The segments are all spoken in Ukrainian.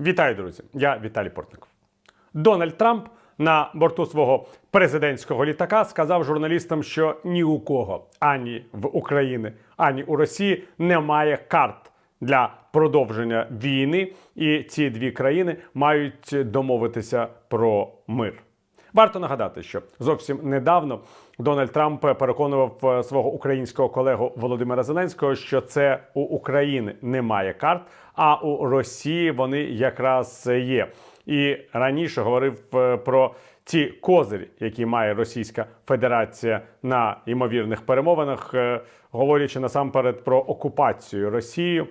Вітаю, друзі! Я Віталій Портников. Дональд Трамп на борту свого президентського літака сказав журналістам, що ні у кого ані в Україні, ані у Росії немає карт для продовження війни, і ці дві країни мають домовитися про мир. Варто нагадати, що зовсім недавно Дональд Трамп переконував е, свого українського колегу Володимира Зеленського, що це у України немає карт, а у Росії вони якраз є. І раніше говорив е, про ті козирі, які має Російська Федерація на ймовірних перемовинах, е, говорячи насамперед про окупацію Росією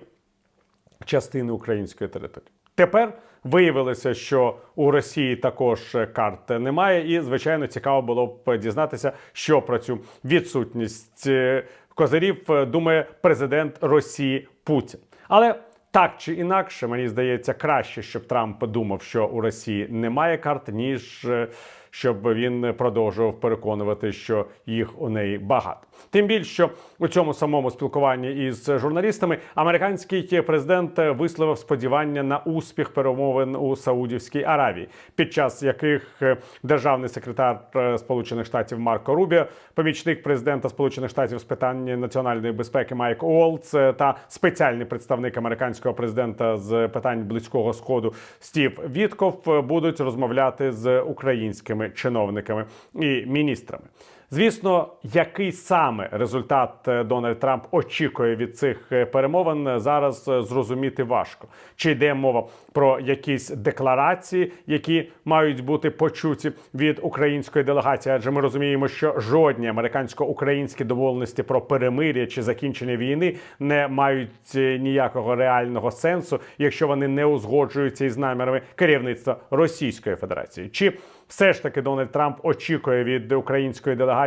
частини української території. Тепер виявилося, що у Росії також карт немає, і звичайно цікаво було б дізнатися, що про цю відсутність е, козирів е, думає президент Росії Путін. Але так чи інакше, мені здається, краще, щоб Трамп думав, що у Росії немає карт, ніж е, щоб він продовжував переконувати, що їх у неї багато. Тим більше, що у цьому самому спілкуванні із журналістами американський президент висловив сподівання на успіх перемовин у Саудівській Аравії, під час яких державний секретар е, Сполучених Штатів Марко Рубіо, помічник президента Сполучених Штатів з питань національної безпеки Майк Уолтс та спеціальний представник американського президента з питань близького сходу Стів Вітков будуть розмовляти з українськими чиновниками і міністрами. Звісно, який саме результат е, Дональд Трамп очікує від цих е, перемовин, е, зараз зрозуміти важко. Чи йде мова про якісь декларації, які мають бути почуті від української делегації? Адже ми розуміємо, що жодні американсько-українські домовленості про перемир'я чи закінчення війни не мають ніякого реального сенсу, якщо вони не узгоджуються із намірами керівництва Російської Федерації. Чи все ж таки Дональд Трамп очікує від української делегації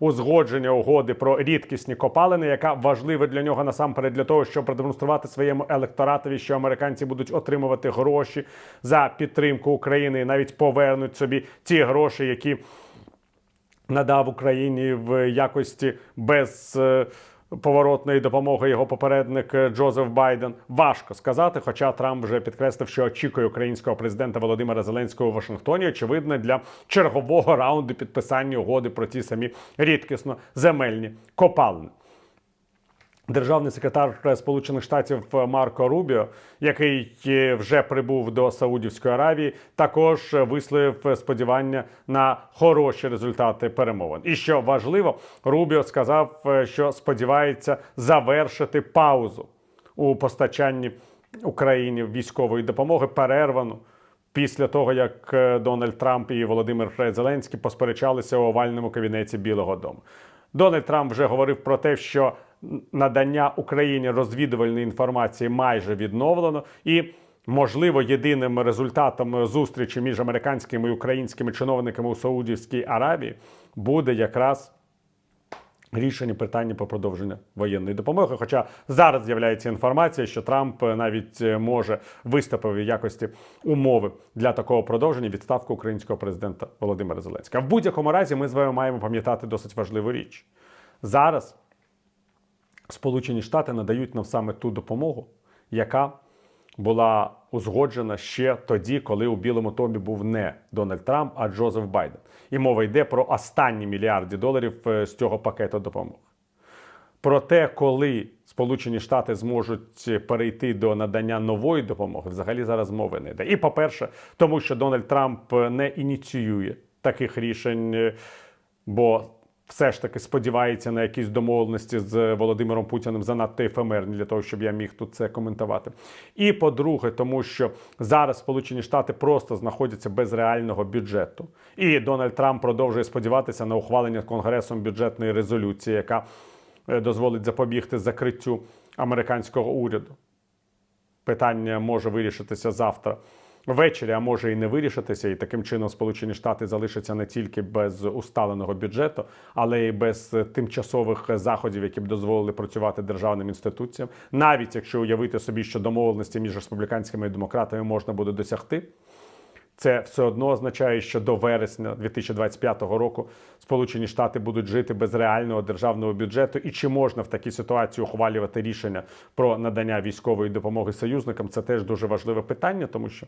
узгодження угоди про рідкісні копалини, яка важлива для нього насамперед для того, щоб продемонструвати своєму електоратові, що американці будуть отримувати гроші за підтримку України і навіть повернуть собі ті гроші, які надав Україні в якості без. Е, Поворотної допомоги його попередник Джозеф Байден важко сказати. Хоча Трамп вже підкреслив, що очікує українського президента Володимира Зеленського у Вашингтоні, очевидно, для чергового раунду підписання угоди про ті самі рідкісно земельні копалини. Державний секретар Сполучених Штатів Марко Рубіо, який вже прибув до Саудівської Аравії, також висловив сподівання на хороші результати перемовин. І що важливо, Рубіо сказав, що сподівається завершити паузу у постачанні Україні військової допомоги, перервану після того, як е, Дональд Трамп і Володимир Зеленський посперечалися у овальному кабінеті Білого Дому. Дональд Трамп вже говорив про те, що надання Україні розвідувальної інформації майже відновлено, і можливо єдиним результатом зустрічі між американськими і українськими чиновниками у Саудівській Аравії буде якраз. Рішення питання про продовження воєнної допомоги. Хоча зараз з'являється інформація, що Трамп навіть може виступив в якості умови для такого продовження відставку українського президента Володимира Зеленського. В будь-якому разі ми з вами маємо пам'ятати досить важливу річ. Зараз Сполучені Штати надають нам саме ту допомогу, яка була узгоджена ще тоді, коли у Білому Томі був не Дональд Трамп, а Джозеф Байден. І мова йде про останні мільярди доларів е, з цього пакету допомоги. Про те, коли Сполучені Штати зможуть перейти до надання нової допомоги, взагалі зараз мови не йде. І по-перше, тому що Дональд Трамп не ініціює таких рішень, е, бо все ж таки сподівається на якісь домовленості з Володимиром Путіним занадто ефемерні для того, щоб я міг тут це коментувати. І по-друге, тому що зараз Сполучені Штати просто знаходяться без реального бюджету, і Дональд Трамп продовжує сподіватися на ухвалення конгресом бюджетної резолюції, яка е, дозволить запобігти закриттю американського уряду. Питання може вирішитися завтра ввечері, а може і не вирішитися, і таким чином Сполучені Штати залишаться не тільки без усталеного бюджету, але й без тимчасових заходів, які б дозволили працювати державним інституціям, навіть якщо уявити собі, що домовленості між республіканськими і демократами можна буде досягти. Це все одно означає, що до вересня 2025 року Сполучені Штати будуть жити без реального державного бюджету. І чи можна в такій ситуації ухвалювати рішення про надання військової допомоги союзникам? Це теж дуже важливе питання, тому що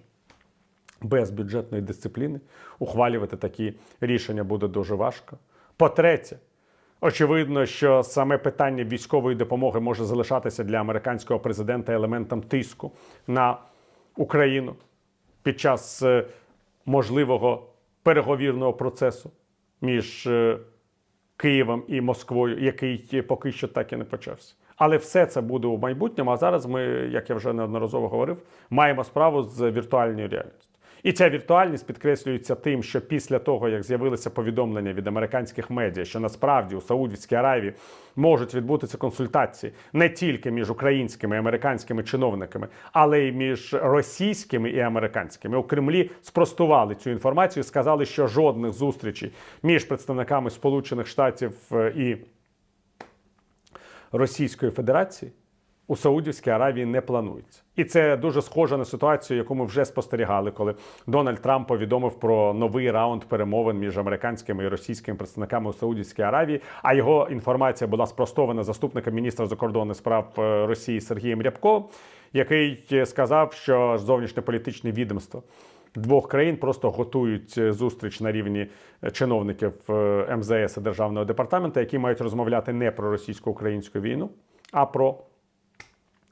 без бюджетної дисципліни ухвалювати такі рішення буде дуже важко. По-третє, очевидно, що саме питання військової допомоги може залишатися для американського президента елементом тиску на Україну під час е, можливого переговірного процесу між е, Києвом і Москвою, який поки що так і не почався. Але все це буде у майбутньому. А зараз ми, як я вже неодноразово говорив, маємо справу з віртуальною реальністю. І ця віртуальність підкреслюється тим, що після того, як з'явилися повідомлення від американських медіа, що насправді у Саудівській Аравії можуть відбутися консультації не тільки між українськими і американськими чиновниками, але й між російськими і американськими. У Кремлі спростували цю інформацію, сказали, що жодних зустрічей між представниками Сполучених Штатів е, і Російської Федерації у Саудівській Аравії не планується. І це дуже схоже на ситуацію, яку ми вже спостерігали, коли Дональд Трамп повідомив про новий раунд перемовин між американськими і російськими представниками у Саудівській Аравії. А його інформація була спростована заступником міністра закордонних справ е, Росії Сергієм Рябко, який сказав, що зовнішньополітичне відомство. Двох країн просто готують е, зустріч на рівні е, чиновників МЗС і державного департаменту, які мають розмовляти не про російсько-українську війну, а про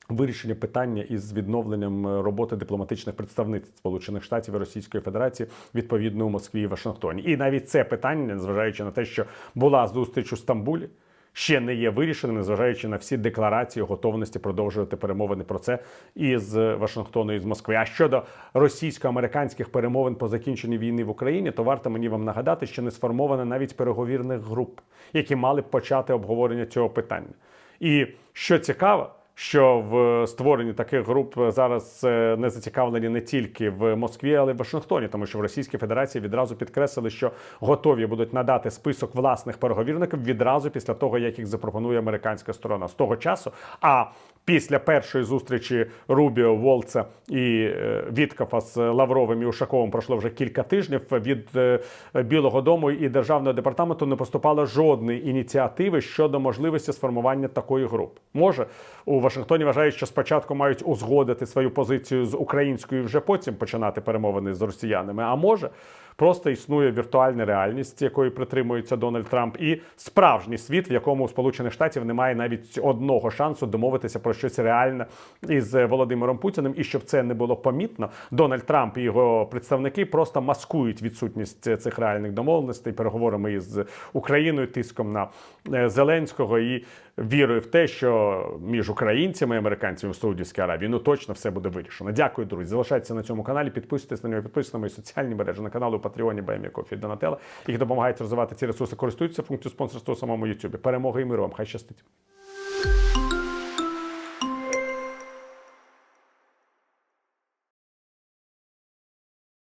Вирішення питання із відновленням е, роботи дипломатичних представництв Сполучених Штатів і Російської Федерації відповідно у Москві і Вашингтоні. І навіть це питання, незважаючи на те, що була зустріч у Стамбулі, ще не є вирішеним, незважаючи на всі декларації готовності продовжувати перемовини про це із Вашингтону і з Москви. А щодо російсько-американських перемовин по закінченні війни в Україні, то варто мені вам нагадати, що не сформовано навіть переговірних груп, які мали б почати обговорення цього питання. І що цікаво що в створенні таких груп зараз е, не зацікавлені не тільки в Москві, але й в Вашингтоні, тому що в Російській Федерації відразу підкреслили, що готові будуть надати список власних переговірників відразу після того, як їх запропонує американська сторона з того часу. А після першої зустрічі Рубіо Волца і е, Віткафа з Лавровим і Ушаковим пройшло вже кілька тижнів. Від е, Білого Дому і державного департаменту не поступало жодної ініціативи щодо можливості сформування такої групи. Може у Вашингтоні вважають, що спочатку мають узгодити свою позицію з українською, вже потім починати перемовини з росіянами. А може. Просто існує віртуальна реальність, якої притримується Дональд Трамп, і справжній світ, в якому у Сполучених Штатів немає навіть одного шансу домовитися про щось реальне із Володимиром Путіним. І щоб це не було помітно, Дональд Трамп і його представники просто маскують відсутність цих реальних домовленостей переговорами із Україною, тиском на е, Зеленського і вірою в те, що між українцями і американцями в Саудівській Аравії ну точно все буде вирішено. Дякую, друзі. Залишайтеся на цьому каналі, підписуйтесь на нього, підписуйтесь на мої соціальні мережі на каналу Патреоні БМІ Донателла, які допомагають розвивати ці ресурси, користуються функцією спонсорства у самому Ютубі. Перемоги і миру вам. Хай щастить.